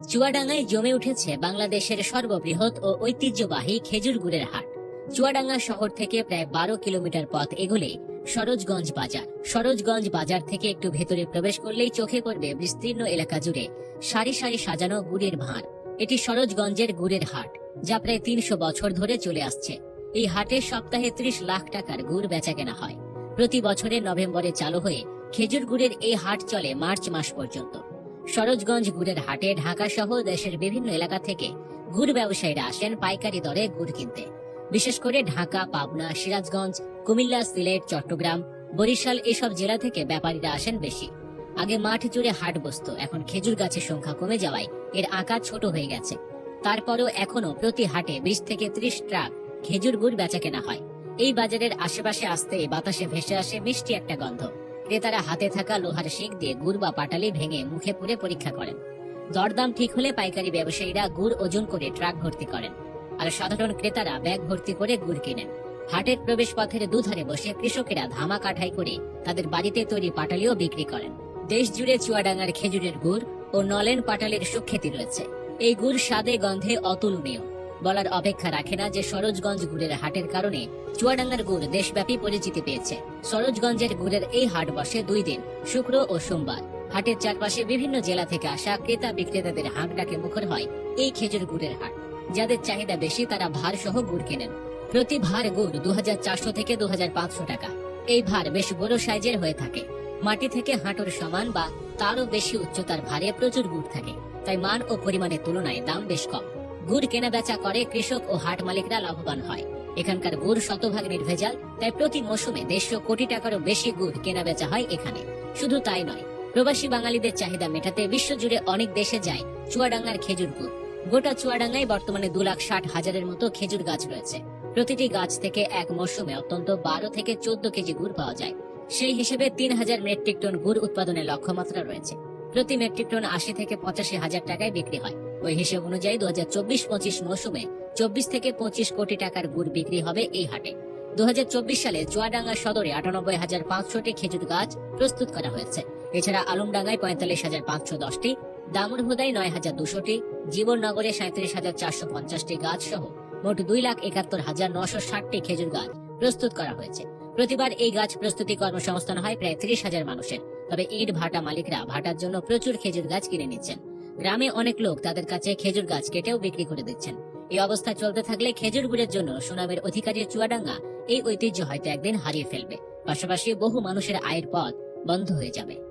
চুয়াডাঙ্গায় জমে উঠেছে বাংলাদেশের সর্ববৃহৎ ও ঐতিহ্যবাহী খেজুর গুড়ের হাট। চুয়াডাঙ্গা শহর থেকে প্রায় বারো কিলোমিটার পথ এগোলে সরোজগঞ্জ বাজার। সরোজগঞ্জ বাজার থেকে একটু ভেতরে প্রবেশ করলেই চোখে পড়বে বিস্তীর্ণ এলাকা জুড়ে সারি সারি সাজানো গুড়ের ভাঁড়। এটি সরোজগঞ্জের গুড়ের হাট, যা প্রায় তিনশো বছর ধরে চলে আসছে। এই হাটে সপ্তাহে ত্রিশ লাখ টাকার গুড় বেচা কেনা হয়। প্রতি বছরের নভেম্বরে চালু হয়ে খেজুর গুড়ের এই হাট চলে মার্চ মাস পর্যন্ত। সরোজগঞ্জ, গুড়ের হাটে, ঢাকা সহ দেশের বিভিন্ন এলাকা থেকে গুড় ব্যবসায়ীরা আসেন পাইকারি দরে গুড় কিনতে। বিশেষ করে ঢাকা, পাবনা, সিরাজগঞ্জ, কুমিল্লা, সিলেট, চট্টগ্রাম, বরিশাল এসব জেলা থেকে ব্যাপারীরা আসেন বেশি। আগে মাঠ জুড়ে হাট বসতো, এখন খেজুর গাছের সংখ্যা কমে যাওয়ায় এর আকার ছোট হয়ে গেছে। তারপরও এখনও প্রতি হাটে বিশ থেকে ত্রিশ ট্রাক খেজুর গুড় বেচা কেনা হয়। এই বাজারের আশেপাশে আসতে বাতাসে ভেসে আসে মিষ্টি একটা গন্ধ। ক্রেতারা হাতে থাকা লোহার শিক দিয়ে গুড় বা পাটালি ভেঙে মুখে পুরে পরীক্ষা করেন। দরদাম ঠিক হলে পাইকারি ব্যবসায়ীরা গুড় ওজন করে ট্রাক ভর্তি করেন আর সাধারণ ক্রেতারা ব্যাগ ভর্তি করে গুড় কিনেন। হাটের প্রবেশ পথের দুধারে বসে কৃষকেরা ধামা কাঠাই করে তাদের বাড়িতে তৈরি পাটালিও বিক্রি করেন। দেশ জুড়ে চুয়াডাঙ্গার খেজুরের গুড় ও নলেন পাটালির সুখ্যাতি রয়েছে। এই গুড় স্বাদে গন্ধে অতুলনীয়। বলার অপেক্ষা রাখে না যে সরোজগঞ্জ গুড়ের হাটের কারণে চুয়াডাঙ্গার গুড় দেশব্যাপী পরিচিতি পেয়েছে। সরোজগঞ্জের গুড়ের এই হাট বসে দুই দিন, শুক্র ও সোমবার। হাটের চারপাশে বিভিন্ন জেলা থেকে আসা ক্রেতা বিক্রেতাদের হাঁক ডাকে মুখর হয় এই খেজুর গুড়ের হাট। যাদের চাহিদা বেশি, তারা ভার সহ গুড় কেনেন। প্রতি ভার গুড় দু হাজার চারশো থেকে দু হাজার পাঁচশো টাকা। এই ভার বেশ বড় সাইজের হয়ে থাকে। মাটি থেকে হাঁটুর সমান বা তারও বেশি উচ্চতার ভারে প্রচুর গুড় থাকে। তাই মান ও পরিমাণের তুলনায় দাম বেশ কম। গুড় কেনা বেচা করে কৃষক ও হাট মালিকরা লাভবান হয়। এখানকার গুড় শতভাগ নির্ভেজাল, তাই প্রতি মৌসুমে দেড়শো কোটি টাকারও বেশি গুড় কেনা বেচা হয় এখানে। শুধু তাই নয়, প্রবাসী বাঙালিদের চাহিদা মেটাতে বিশ্বজুড়ে অনেক দেশে যায় চুয়াডাঙ্গার খেজুর গুড়। গোটা চুয়াডাঙ্গায় বর্তমানে দু লাখ ষাট হাজারের মতো খেজুর গাছ রয়েছে। প্রতিটি গাছ থেকে এক মৌসুমে অত্যন্ত বারো থেকে চোদ্দ কেজি গুড় পাওয়া যায়। সেই হিসেবে তিন হাজার মেট্রিক টন গুড় উৎপাদনের লক্ষ্যমাত্রা রয়েছে। প্রতি মেট্রিক টন আশি থেকে পঁচাশি হাজার টাকায় বিক্রি হয়। ওই হিসেব অনুযায়ী দু হাজার চব্বিশ পঁচিশ মৌসুমে চব্বিশ থেকে পঁচিশ কোটি টাকার গুড় বিক্রি হবে এই হাটে। দু হাজার চব্বিশ সালে চুয়াডাঙ্গা সদরে আটানব্বই হাজার পাঁচশোটি খেজুর গাছ প্রস্তুত করা হয়েছে। এছাড়া আলমডাঙ্গায় পঁয়তাল্লিশ হাজার পাঁচশো দশটি দামুরহুদায় নয় হাজার দুশোটি, জীবননগরে সাঁত্রিশ হাজার চারশো পঞ্চাশটি গাছ সহ মোট দুই লাখ একাত্তর হাজার নশো ষাটটি খেজুর গাছ প্রস্তুত করা হয়েছে। প্রতিবার এই গাছ প্রস্তুতি কর্মসংস্থান হয় প্রায় ত্রিশ হাজার মানুষের। তবে ইট ভাটা মালিকরা ভাটার জন্য প্রচুর খেজুর গাছ কিনে নিচ্ছেন। গ্রামে অনেক লোক তাদের কাছে খেজুর গাছ কেটেও বিক্রি করে দিচ্ছেন। এই অবস্থা চলতে থাকলে খেজুর গুড়ের জন্য সুনামের অধিকারী চুয়াডাঙ্গা এই ঐতিহ্য হয়তো একদিন হারিয়ে ফেলবে। পাশাপাশি বহু মানুষের আয়ের পথ বন্ধ হয়ে যাবে।